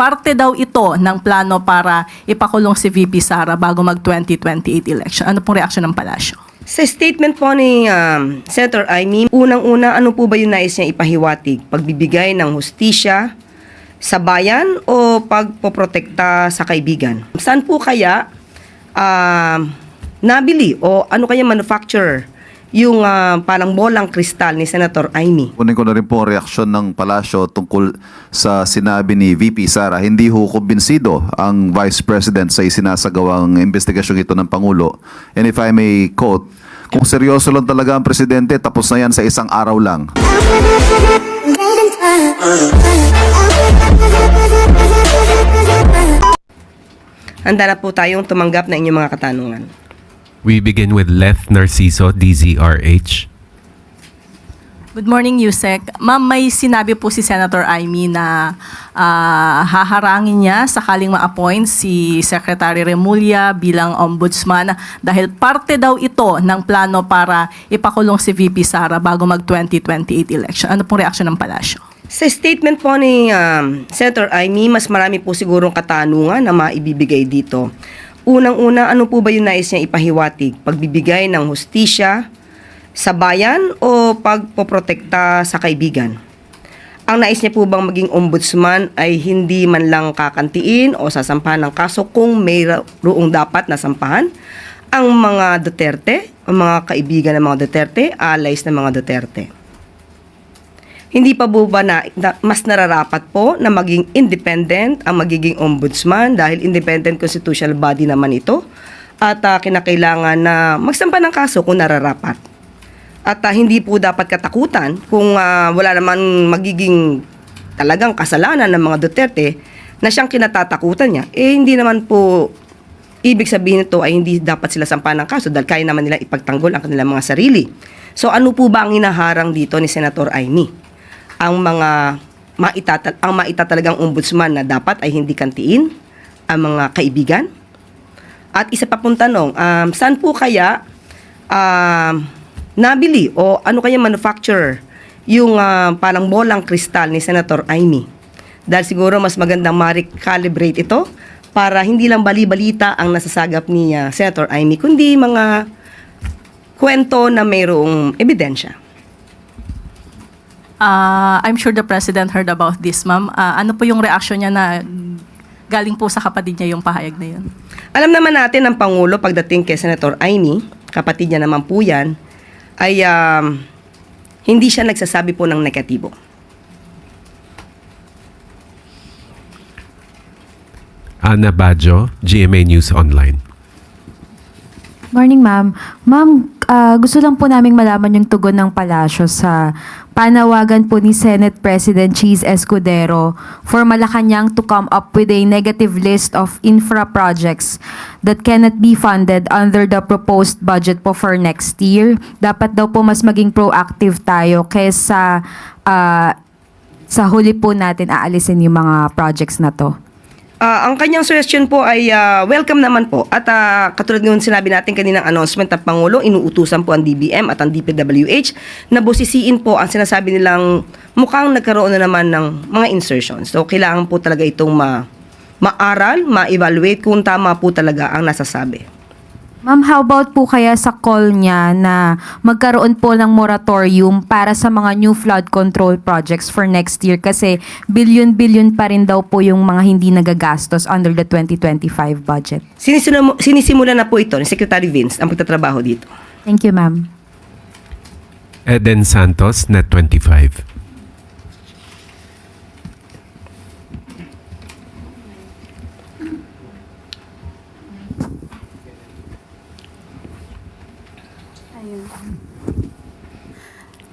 parte daw ito ng plano para ipakulong si VP Sara bago mag 2028 election. Ano pong reaksyon ng palasyo? Sa statement po ni um, Senator Aimee, unang-una, ano po ba yung nais niya ipahiwatig? Pagbibigay ng hustisya sa bayan o pagpoprotekta sa kaibigan? Saan po kaya um, nabili o ano kaya manufacturer yung ah, parang bolang kristal ni Senator Aimee? Kunin ko na rin po ang reaksyon ng palasyo tungkol sa sinabi ni VP Sara. Hindi ho kumbinsido ang Vice President sa isinasagawang investigasyon ito ng Pangulo. And if I may quote, kung seryoso lang talaga ang Presidente, tapos na yan sa isang araw lang. Handa na po tayong tumanggap na inyong mga katanungan. We begin with Leth Narciso, DZRH. Good morning, Yusek. Ma'am, may sinabi po si Senator Aimee na ah, haharangin niya sakaling ma-appoint si Secretary Remulla bilang ombudsman dahil parte daw ito ng plano para ipakulong si VP Sara bago mag 2028 election. Ano pong reaksyon ng palasyo? Sa statement po ni um, Senator Aimee, mas marami po sigurong katanungan na maibibigay dito. Unang-una, ano po ba yung nais niya ipahiwatig? Pagbibigay ng hustisya sa bayan o pagpoprotekta sa kaibigan? Ang nais niya po bang maging ombudsman ay hindi man lang kakantiin o sasampahan ng kaso kung mayroong dapat na sampahan? Ang mga Duterte, ang mga kaibigan ng mga Duterte, allies ng mga Duterte hindi pa po ba na, na- mas nararapat po na maging independent ang magiging ombudsman dahil independent constitutional body naman ito at ah, kinakailangan na magsampa ng kaso kung nararapat. At ah, hindi po dapat katakutan kung ah, wala naman magiging talagang kasalanan ng mga Duterte na siyang kinatatakutan niya. Eh hindi naman po ibig sabihin nito ay hindi dapat sila sampahan ng kaso dahil kaya naman nila ipagtanggol ang kanilang mga sarili. So ano po ba ang hinaharang dito ni Senator Aimee? Ang mga maitata ang maitatalagang ombudsman na dapat ay hindi kantiin ang mga kaibigan? At isa pa pong tanong, um, saan po kaya um, nabili o ano kaya manufacturer yung ah, parang bolang kristal ni Senator Aimee? Dahil siguro mas magandang ma-recalibrate ito para hindi lang bali-balita ang nasasagap ni ah, Senator Aimee, kundi mga kwento na mayroong ebidensya. Ah, I'm sure the President heard about this, ma'am. Ah, ano po yung reaksyon niya na galing po sa kapatid niya yung pahayag na yun? Alam naman natin ng Pangulo pagdating kay Senator Aimee, kapatid niya naman po yan, ay um, hindi siya nagsasabi po ng negatibo. Ana Bajo, GMA News Online. Morning, ma'am. Ma'am, ah, gusto lang po naming malaman yung tugon ng palasyo sa panawagan po ni Senate President Cheese Escudero for Malacanang to come up with a negative list of infra projects that cannot be funded under the proposed budget po for next year. Dapat daw po mas maging proactive tayo kaysa ah, sa huli po natin aalisin yung mga projects na to. Ah, ang kanyang suggestion po ay ah, welcome naman po. At ah, katulad ng sinabi natin kaninang announcement ng Pangulo, inuutusan po ang DBM at ang DPWH na busisiin po ang sinasabi nilang mukhang nagkaroon na naman ng mga insertions. So, kailangan po talaga itong ma maaral, ma-evaluate kung tama po talaga ang nasasabi. Ma'am, how about po kaya sa call niya na magkaroon po ng moratorium para sa mga new flood control projects for next year kasi billion-billion pa rin daw po yung mga hindi nagagastos under the 2025 budget. Sinisimula, sinisimula na po ito ni Secretary Vince ang pagtatrabaho dito. Thank you, ma'am. Eden Santos, Net25.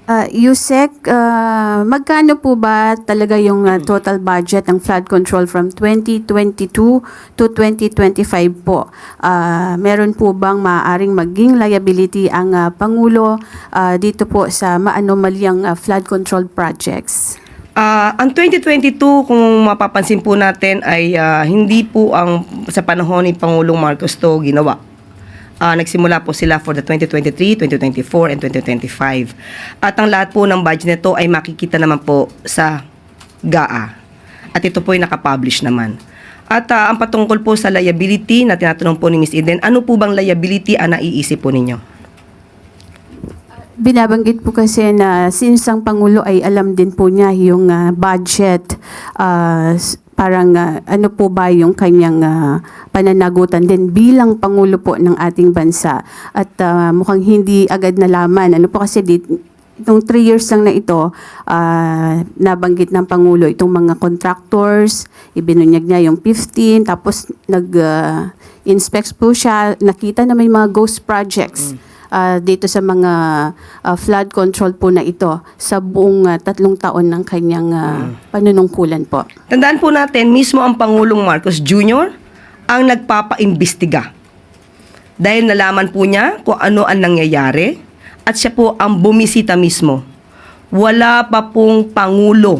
Uh, Yusek, ah, magkano po ba talaga yung ah, total budget ng flood control from 2022 to 2025 po? Ah, meron po bang maaaring maging liability ang ah, Pangulo ah, dito po sa maanomalyang ah, flood control projects? Ah, ang 2022 kung mapapansin po natin ay ah, hindi po ang sa panahon ni Pangulong Marcos to ginawa. Ah, nagsimula po sila for the 2023, 2024 and 2025. At ang lahat po ng budget nito ay makikita naman po sa GAA. At ito po ay nakapublish naman. At ah, ang patungkol po sa liability na tinatanong po ni Ms. Eden, ano po bang liability ang naiisip po ninyo? Binabanggit po kasi na since ang Pangulo ay alam din po niya yung ah, budget, s- parang ah, ano po ba yung kanyang ah, pananagutan din bilang Pangulo po ng ating bansa. At ah, mukhang hindi agad nalaman. Ano po kasi di, itong three years lang na ito, ah, nabanggit ng Pangulo itong mga contractors, ibinunyag niya yung 15, tapos nag-inspect po siya, nakita na may mga ghost projects ah, dito sa mga ah, flood control po na ito sa buong ah, tatlong taon ng kanyang ah, panunungkulan po. Tandaan po natin, mismo ang Pangulong Marcos Jr. ang nagpapaimbestiga. Dahil nalaman po niya kung ano ang nangyayari at siya po ang bumisita mismo. Wala pa pong Pangulo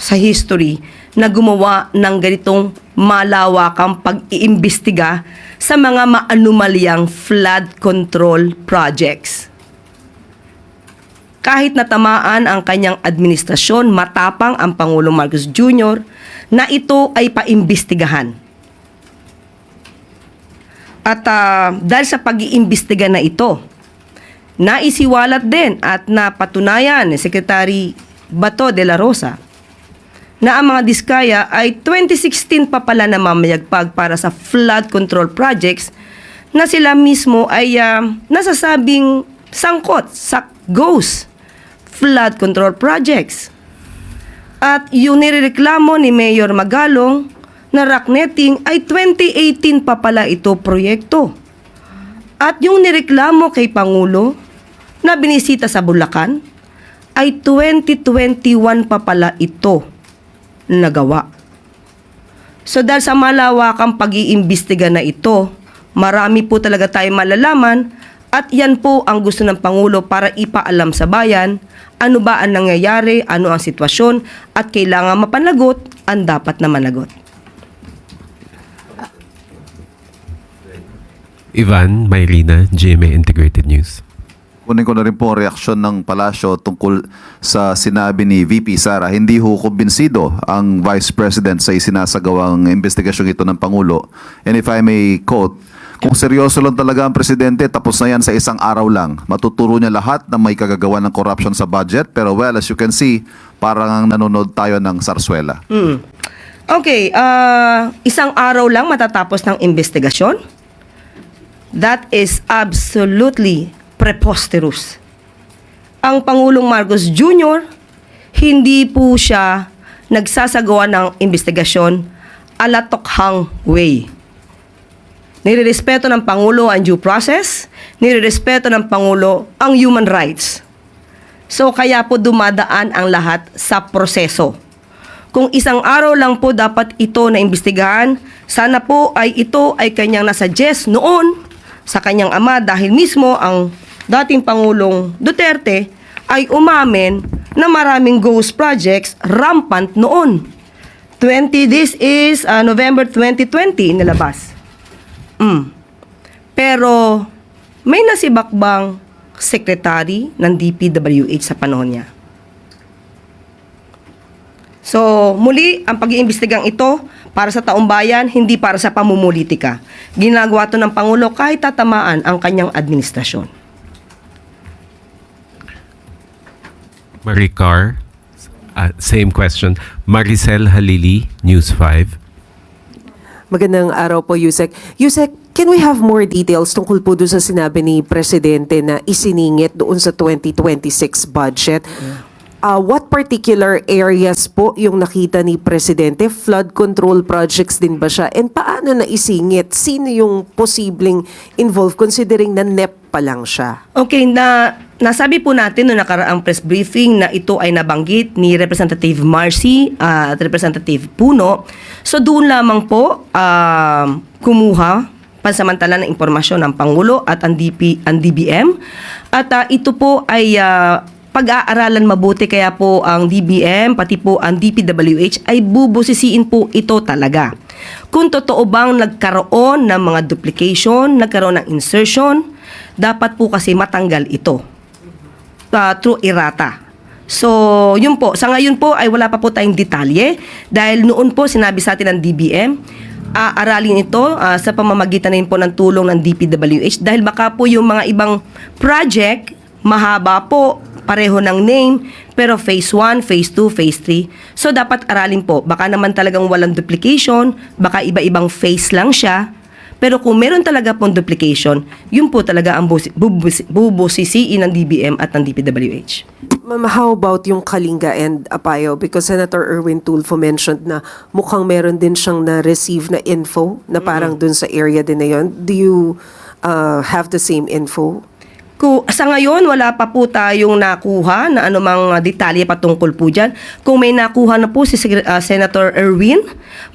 sa history na gumawa ng ganitong malawakang pag-iimbestiga sa mga maanumalyang flood control projects. Kahit natamaan ang kanyang administrasyon, matapang ang Pangulong Marcos Jr. na ito ay paimbestigahan. At ah, dahil sa pag-iimbestiga na ito, naisiwalat din at napatunayan ni Secretary Bato de la Rosa na ang mga diskaya ay 2016 pa pala na mamayagpag para sa flood control projects na sila mismo ay ah, nasasabing sangkot sa GHOST flood control projects. At yung nirereklamo ni Mayor Magalong na rock netting ay 2018 pa pala ito proyekto. At yung nireklamo kay Pangulo na binisita sa Bulacan ay 2021 pa pala ito nagawa. So dahil sa malawakang pag-iimbestiga na ito, marami po talaga tayong malalaman at yan po ang gusto ng Pangulo para ipaalam sa bayan ano ba ang nangyayari, ano ang sitwasyon at kailangan mapanagot ang dapat na managot. Ivan Mayrina, GMA Integrated News. Kunin ko na rin po ang reaksyon ng palasyo tungkol sa sinabi ni VP Sara. Hindi ho kumbinsido ang Vice President sa isinasagawang investigasyong ito ng Pangulo. And if I may quote, kung seryoso lang talaga ang Presidente, tapos na yan sa isang araw lang. Matuturo niya lahat na may kagagawa ng corruption sa budget. Pero well, as you can see, parang nanonood tayo ng sarsuela. Hmm. Okay, ah, isang araw lang matatapos ng investigasyon? That is absolutely preposterous. Ang Pangulong Marcos Jr., hindi po siya nagsasagawa ng investigasyon alatokhang way. Nirerespeto ng Pangulo ang due process, nirerespeto ng Pangulo ang human rights. So kaya po dumadaan ang lahat sa proseso. Kung isang araw lang po dapat ito na imbestigahan, sana po ay ito ay kanyang nasuggest noon sa kanyang ama dahil mismo ang dating Pangulong Duterte ay umamin na maraming ghost projects rampant noon. 20, this is uh, November 2020 nilabas. Mm. Pero may nasibakbang secretary ng DPWH sa panahon niya. So, muli, ang pag-iimbestigang ito para sa taong bayan, hindi para sa pamumulitika. Ginagawa to ng Pangulo kahit tatamaan ang kanyang administrasyon. Marie Carr, uh, same question. Maricel Halili, News 5. Magandang araw po, Yusek. Yusek, can we have more details tungkol po doon sa sinabi ni Presidente na isiningit doon sa 2026 budget? Uh, what particular areas po yung nakita ni Presidente? Flood control projects din ba siya? And paano na isingit? Sino yung posibleng involved considering na NEP pa lang siya? Okay, na nasabi po natin noong nakaraang press briefing na ito ay nabanggit ni Representative Marcy ah, at Representative Puno. So doon lamang po um, kumuha pansamantala ng impormasyon ng Pangulo at ang, DP, ang DBM. At ah, ito po ay ah, pag-aaralan mabuti kaya po ang DBM pati po ang DPWH ay bubusisiin po ito talaga. Kung totoo bang nagkaroon ng mga duplication, nagkaroon ng insertion, dapat po kasi matanggal ito uh, through errata. So, yun po. Sa ngayon po ay wala pa po tayong detalye dahil noon po sinabi sa atin ng DBM, aaralin ito ah, sa pamamagitan rin po ng tulong ng DPWH dahil baka po yung mga ibang project mahaba po, pareho ng name, pero phase 1, phase 2, phase 3. So, dapat aralin po. Baka naman talagang walang duplication, baka iba-ibang phase lang siya, pero kung meron talaga pong duplication, yun po talaga ang busi- bubusi- bubusisiin ng DBM at ng DPWH. Ma'am, how about yung Kalinga and Apayo? Because Senator Erwin Tulfo mentioned na mukhang meron din siyang na-receive na info na parang dun sa area din na yun. Do you uh, have the same info? Kung, sa ngayon, wala pa po tayong nakuha na anumang uh, detalye patungkol po dyan. Kung may nakuha na po si uh, Senator Erwin,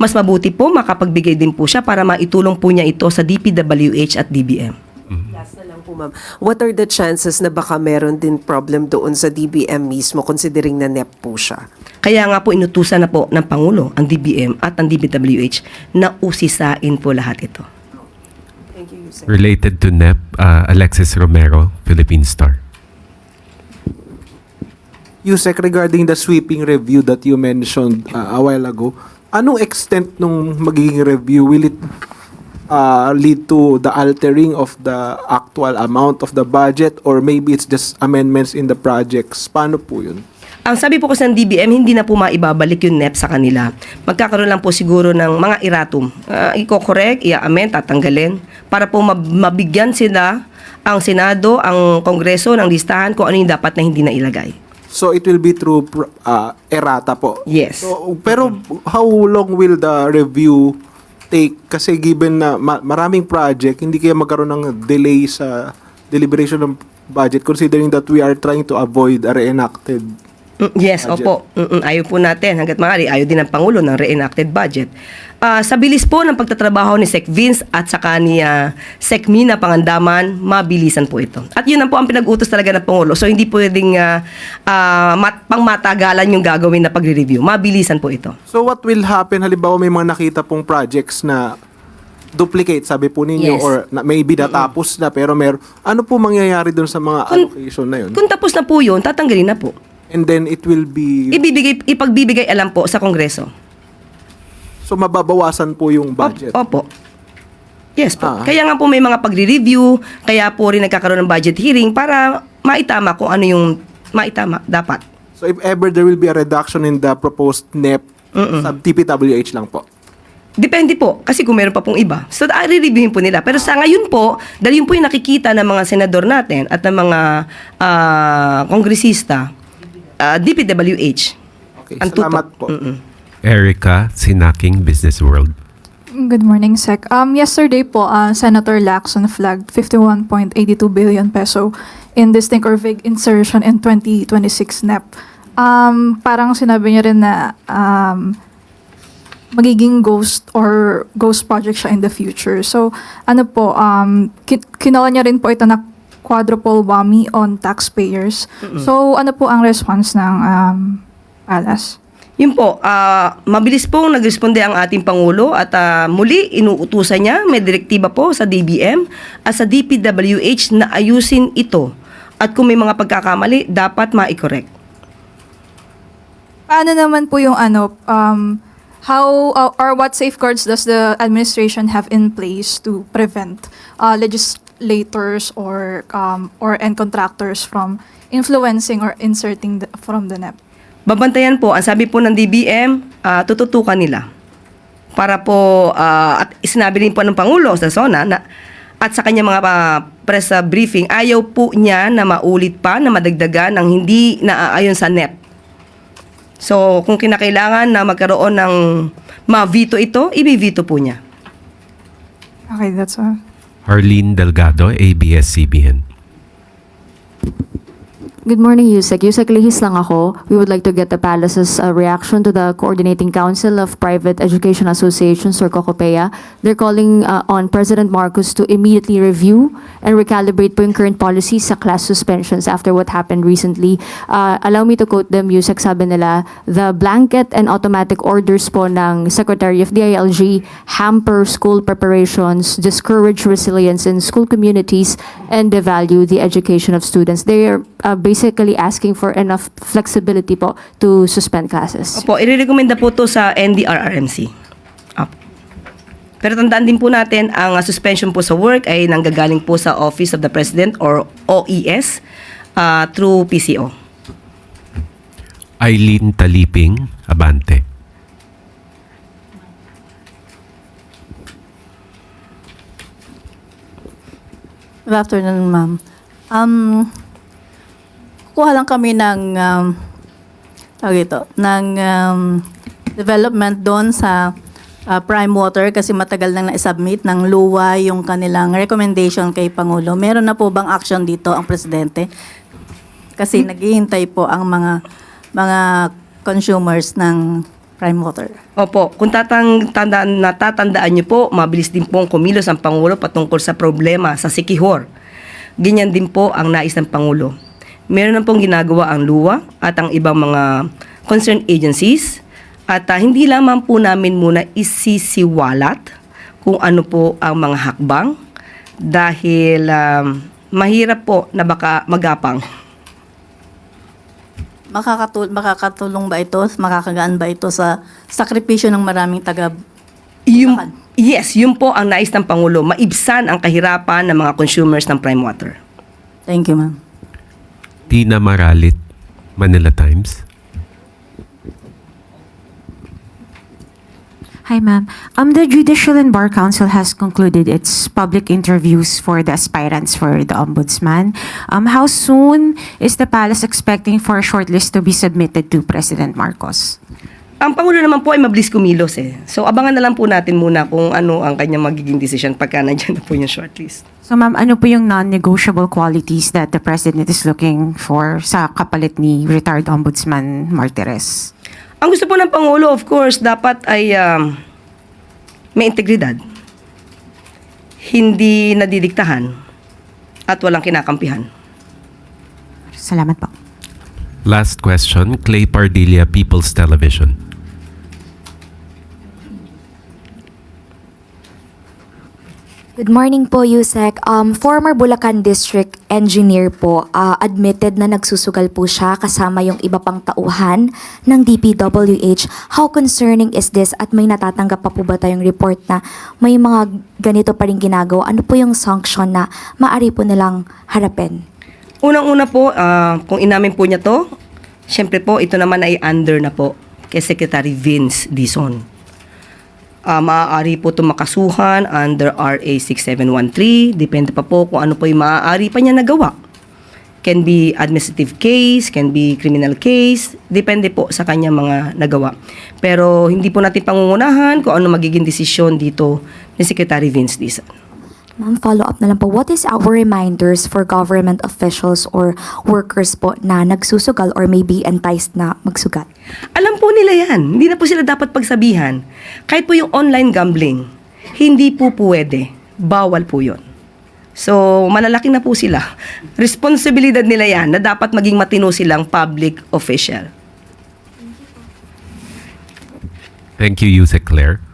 mas mabuti po makapagbigay din po siya para maitulong po niya ito sa DPWH at DBM. Last na lang po, ma'am. What are the chances na baka meron din problem doon sa DBM mismo considering na NEP po siya? Kaya nga po inutusan na po ng Pangulo ang DBM at ang DPWH na usisain po lahat ito. Thank you, Yusek. Related to NEP, uh, Alexis Romero, Philippine Star. Yusek, regarding the sweeping review that you mentioned uh, a while ago, anong extent nung magiging review? Will it uh, lead to the altering of the actual amount of the budget or maybe it's just amendments in the projects? Paano po yun? Ang sabi po kasi ng DBM, hindi na po maibabalik yung NEP sa kanila. Magkakaroon lang po siguro ng mga iratum. Uh, i-correct, i-amend, tatanggalin para po mab- mabigyan sila ang Senado, ang Kongreso ng listahan kung ano yung dapat na hindi na ilagay. So it will be through uh, errata po. Yes. So, pero how long will the review take? Kasi given na ma- maraming project, hindi kaya magkaroon ng delay sa deliberation ng budget considering that we are trying to avoid a reenacted Yes, Budget. opo. Mm-mm, ayaw po natin. Hanggat maaari, ayaw din ng Pangulo ng reenacted budget. Ah, sa bilis po ng pagtatrabaho ni Sec Vince at saka ni ah, Sec Mina Pangandaman, mabilisan po ito. At yun ang po ang pinag-utos talaga ng Pangulo. So, hindi pwedeng uh, mat- pangmatagalan yung gagawin na pagre-review. Mabilisan po ito. So what will happen halimbawa may mga nakita pong projects na duplicate sabi po ninyo Yes. or na, maybe natapos na pero mer ano po mangyayari doon sa mga Kung- allocation na yun? Kung tapos na po yun, tatanggalin na po. And then it will be Ibibigay, ipagbibigay alam po sa Kongreso. so mababawasan po yung budget. Opo. Yes po. Ah. Kaya nga po may mga pagre-review, kaya po rin nagkakaroon ng budget hearing para maitama kung ano yung maitama dapat. So if ever there will be a reduction in the proposed NEP sa TPWH lang po. Depende po, kasi kung meron pa pong iba. So, ah, re-reviewin po nila. Pero sa ngayon po, dahil yun po yung nakikita ng mga senador natin at ng mga ah, kongresista, ah, DPWH. Okay, ang tutok. salamat po. Mm-mm. Erica Sinaking, Business World. Good morning, Sec. Um, yesterday po, uh, Senator Lacson flagged 51.82 billion peso in distinct or vague insertion in 2026 NEP. Um, parang sinabi niya rin na um, magiging ghost or ghost project siya in the future. So, ano po, um, kin- kinala niya rin po ito na quadruple whammy on taxpayers. So, ano po ang response ng um, Alas? Yun po, ah, mabilis pong nagresponde ang ating Pangulo at ah, muli inuutusan niya, may direktiba po sa DBM at sa DPWH na ayusin ito. At kung may mga pagkakamali, dapat ma-correct. Paano naman po yung ano, um, how uh, or what safeguards does the administration have in place to prevent uh, legislators or um, or and contractors from influencing or inserting the, from the NEP? Babantayan po, ang sabi po ng DBM, ah, tututukan nila. Para po, ah, at sinabi rin po ng Pangulo sa SONA na, at sa kanya mga ah, press briefing, ayaw po niya na maulit pa, na madagdagan ng hindi naaayon sa NEP. So, kung kinakailangan na magkaroon ng ma-veto ito, ibi-veto po niya. Okay, that's all. Arlene Delgado, ABS-CBN. Good morning, Yusek. Yusek, lihis lang ako. We would like to get the palace's uh, reaction to the Coordinating Council of Private Education Associations, or COCOPEA. They're calling uh, on President Marcos to immediately review and recalibrate po yung current policies sa class suspensions after what happened recently. Uh, allow me to quote them, Yusek, sabi nila, the blanket and automatic orders po ng Secretary of DILG hamper school preparations, discourage resilience in school communities, and devalue the education of students. They are uh, basically asking for enough flexibility po to suspend classes. Opo, irerekomenda po to sa NDRRMC. Opo. Pero tandaan din po natin, ang uh, suspension po sa work ay nanggagaling po sa Office of the President or OES uh, through PCO. Eileen Taliping, Abante. Good afternoon, ma'am. Um, kuha lang kami ng, um, tawag ito, ng um, development doon sa uh, Prime Water kasi matagal nang na-submit ng LUWA yung kanilang recommendation kay Pangulo. Meron na po bang action dito ang Presidente? Kasi naghihintay po ang mga mga consumers ng Prime Water. Opo, kung tatang, tandaan, natatandaan niyo po, mabilis din pong kumilos ang Pangulo patungkol sa problema sa Sikihor. Ganyan din po ang nais ng Pangulo. Meron na pong ginagawa ang LUWA at ang ibang mga concerned agencies at ah, hindi lamang po namin muna isisiwalat kung ano po ang mga hakbang dahil um, mahirap po na baka magapang. Makakatul makakatulong ba ito? Makakagaan ba ito sa sakripisyo ng maraming taga Yung, yes, yun po ang nais ng Pangulo, maibsan ang kahirapan ng mga consumers ng prime water. Thank you, ma'am. Tina Maralit, Manila Times. Hi, ma'am. Um, the Judicial and Bar Council has concluded its public interviews for the aspirants for the ombudsman. Um, how soon is the palace expecting for a shortlist to be submitted to President Marcos? Ang Pangulo naman po ay mabilis kumilos eh. So abangan na lang po natin muna kung ano ang kanyang magiging decision pagka nandiyan na po yung shortlist. So, ma'am, ano po yung non-negotiable qualities that the President is looking for sa kapalit ni retired Ombudsman Martires? Ang gusto po ng Pangulo, of course, dapat ay um, may integridad. Hindi nadidiktahan at walang kinakampihan. Salamat po. Last question, Clay Pardilla, People's Television. Good morning po, Yusek. Um, former Bulacan District Engineer po, ah, admitted na nagsusugal po siya kasama yung iba pang tauhan ng DPWH. How concerning is this at may natatanggap pa po ba tayong report na may mga ganito pa rin ginagawa? Ano po yung sanction na maari po nilang harapin? Unang-una po, ah, kung inamin po niya to, syempre po, ito naman ay under na po kay Secretary Vince Dizon. Ah, maaari po ito makasuhan under RA 6713. Depende pa po kung ano po yung maaari pa niya nagawa. Can be administrative case, can be criminal case. Depende po sa kanya mga nagawa. Pero hindi po natin pangungunahan kung ano magiging desisyon dito ni Secretary Vince Dizon. Ma'am, follow up na lang po. What is our reminders for government officials or workers po na nagsusugal or maybe enticed na magsugal? Alam po nila yan. Hindi na po sila dapat pagsabihan. Kahit po yung online gambling, hindi po pwede. Bawal po yun. So, malalaki na po sila. Responsibilidad nila yan na dapat maging matino silang public official. Thank you, Yusek Claire.